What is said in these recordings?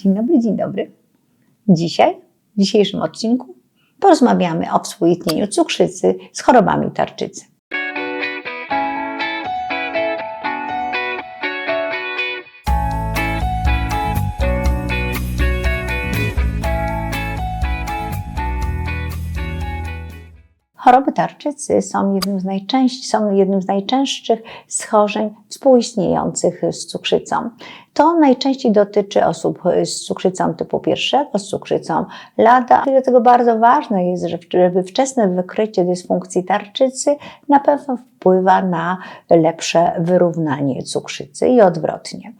Dzień dobry, dzień dobry. Dzisiaj, w dzisiejszym odcinku, porozmawiamy o współistnieniu cukrzycy z chorobami tarczycy. Choroby tarczycy są jednym z, są jednym z najczęstszych schorzeń współistniejących z cukrzycą. To najczęściej dotyczy osób z cukrzycą typu pierwszego, z cukrzycą lada. Dlatego bardzo ważne jest, żeby wczesne wykrycie dysfunkcji tarczycy na pewno wpływa na lepsze wyrównanie cukrzycy i odwrotnie.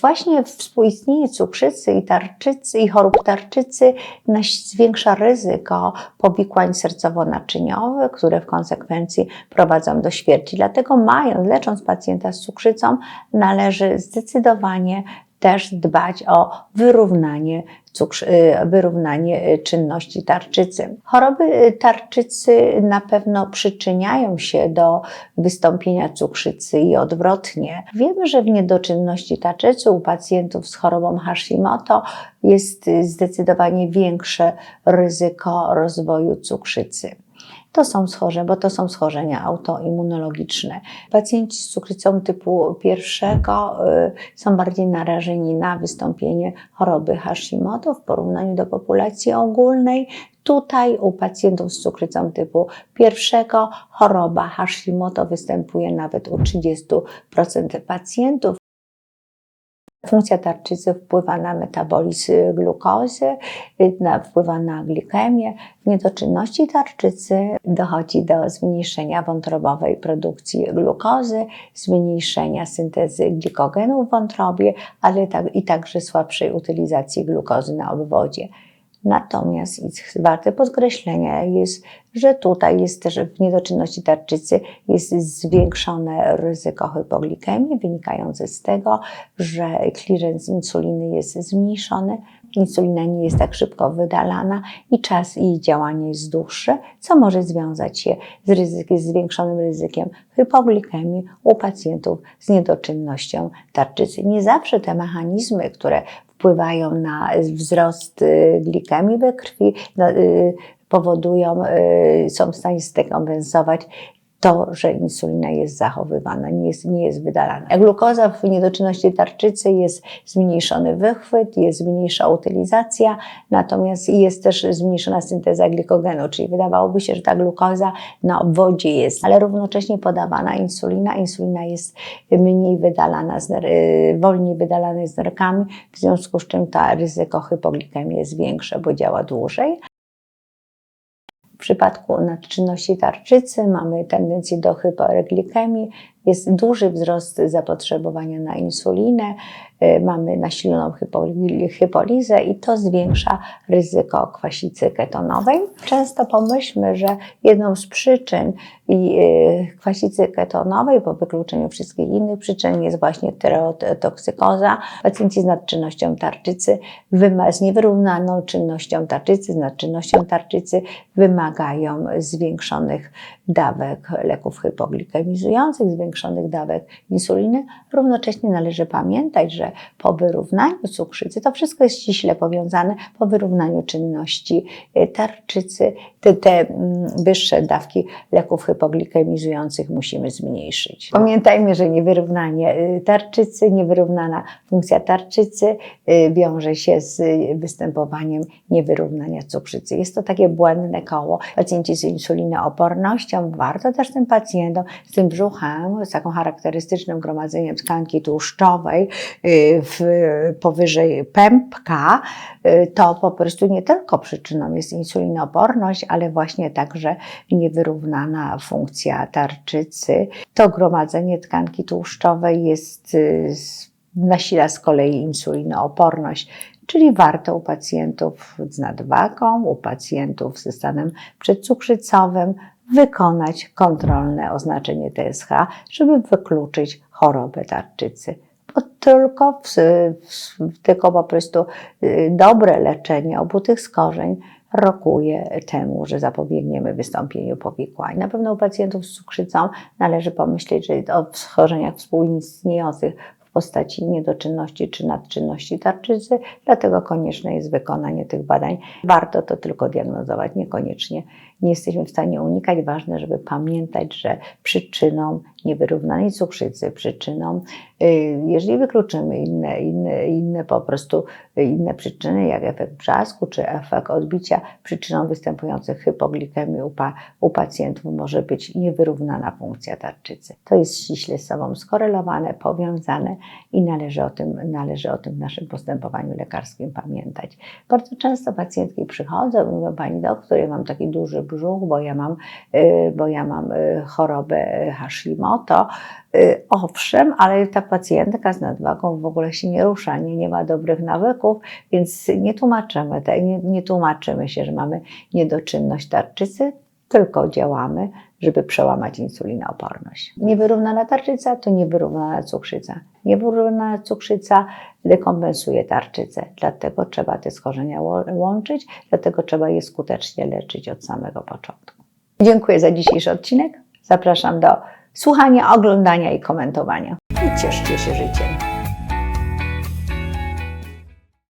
Właśnie współistnienie cukrzycy i tarczycy i chorób tarczycy zwiększa ryzyko powikłań sercowo-naczyniowych, które w konsekwencji prowadzą do śmierci. Dlatego mając, lecząc pacjenta z cukrzycą, należy zdecydowanie też dbać o wyrównanie, cukrz- wyrównanie czynności tarczycy. Choroby tarczycy na pewno przyczyniają się do wystąpienia cukrzycy i odwrotnie. Wiemy, że w niedoczynności tarczycy u pacjentów z chorobą Hashimoto jest zdecydowanie większe ryzyko rozwoju cukrzycy. To są schorzenia, bo to są schorzenia autoimmunologiczne. Pacjenci z cukrzycą typu pierwszego y, są bardziej narażeni na wystąpienie choroby Hashimoto w porównaniu do populacji ogólnej. Tutaj u pacjentów z cukrzycą typu pierwszego choroba Hashimoto występuje nawet u 30% pacjentów. Funkcja tarczycy wpływa na metabolizm glukozy, wpływa na glikemię. W niedoczynności tarczycy dochodzi do zmniejszenia wątrobowej produkcji glukozy, zmniejszenia syntezy glikogenu w wątrobie, ale i także słabszej utylizacji glukozy na obwodzie. Natomiast warte podkreślenia jest, że tutaj jest też w niedoczynności tarczycy jest zwiększone ryzyko hypoglikemii wynikające z tego, że clearance insuliny jest zmniejszony, insulina nie jest tak szybko wydalana i czas jej działania jest dłuższy, co może związać się z, ryzykiem, z zwiększonym ryzykiem hypoglikemii u pacjentów z niedoczynnością tarczycy. Nie zawsze te mechanizmy, które wpływają na wzrost glikemii we krwi, powodują, są w stanie zdekompensować to, że insulina jest zachowywana, nie jest, nie jest wydalana. Glukoza w niedoczynności tarczycy jest zmniejszony wychwyt, jest mniejsza utylizacja, natomiast jest też zmniejszona synteza glikogenu, czyli wydawałoby się, że ta glukoza na obwodzie jest, ale równocześnie podawana insulina. Insulina jest mniej wydalana, z, wolniej wydalana z nerkami, w związku z czym to ryzyko hypoglikemii jest większe, bo działa dłużej. W przypadku nadczynności tarczycy mamy tendencję do hyperglikemii, jest duży wzrost zapotrzebowania na insulinę, mamy nasiloną hypolizę i to zwiększa ryzyko kwasicy ketonowej. Często pomyślmy, że jedną z przyczyn kwasicy ketonowej po wykluczeniu wszystkich innych przyczyn jest właśnie tyreotoksykoza. Pacjenci z nadczynnością tarczycy, z niewyrównaną czynnością tarczycy, z nadczynnością tarczycy wymagają zwiększonych dawek leków hypoglikemizujących, zwiększonych dawek insuliny. Równocześnie należy pamiętać, że po wyrównaniu cukrzycy, to wszystko jest ściśle powiązane, po wyrównaniu czynności tarczycy, te, te wyższe dawki leków hypoglikemizujących musimy zmniejszyć. Pamiętajmy, że niewyrównanie tarczycy, niewyrównana funkcja tarczycy wiąże się z występowaniem niewyrównania cukrzycy. Jest to takie błędne koło. Pacjenci z insulinoopornością, warto też tym pacjentom z tym brzuchem, z taką charakterystycznym gromadzeniem tkanki tłuszczowej w, powyżej pępka, to po prostu nie tylko przyczyną jest insulinooporność, ale właśnie także niewyrównana funkcja tarczycy. To gromadzenie tkanki tłuszczowej jest, nasila z kolei insulinooporność. Czyli warto u pacjentów z nadwagą, u pacjentów ze stanem przedcukrzycowym wykonać kontrolne oznaczenie TSH, żeby wykluczyć chorobę tarczycy. Bo tylko, w, tylko po prostu dobre leczenie obu tych schorzeń rokuje temu, że zapobiegniemy wystąpieniu powikłań. Na pewno u pacjentów z cukrzycą należy pomyśleć że o schorzeniach współistniejących w postaci niedoczynności czy nadczynności tarczycy, dlatego konieczne jest wykonanie tych badań. Warto to tylko diagnozować, niekoniecznie nie jesteśmy w stanie unikać. Ważne, żeby pamiętać, że przyczyną niewyrównanej cukrzycy, przyczyną, y, jeżeli wykluczymy inne, inne, inne po prostu inne przyczyny, jak efekt brzasku czy efekt odbicia, przyczyną występujących hypoglikemii u, pa, u pacjentów może być niewyrównana funkcja tarczycy. To jest ściśle z sobą skorelowane, powiązane i należy o tym, należy o tym w naszym postępowaniu lekarskim pamiętać. Bardzo często pacjentki przychodzą i mówią, Pani doktor, ja mam taki duży brzuch, bo ja mam, y, bo ja mam y, chorobę Hashimoto. Y, Owszem, ale ta pacjentka z nadwagą w ogóle się nie rusza, nie, nie ma dobrych nawyków, więc nie tłumaczymy, te, nie, nie tłumaczymy się, że mamy niedoczynność tarczycy, tylko działamy, żeby przełamać insulinooporność. Niewyrównana tarczyca to niewyrównana cukrzyca. Niewyrównana cukrzyca dekompensuje tarczycę, dlatego trzeba te schorzenia łączyć, dlatego trzeba je skutecznie leczyć od samego początku. Dziękuję za dzisiejszy odcinek. Zapraszam do słuchania, oglądania i komentowania. I cieszcie się życiem.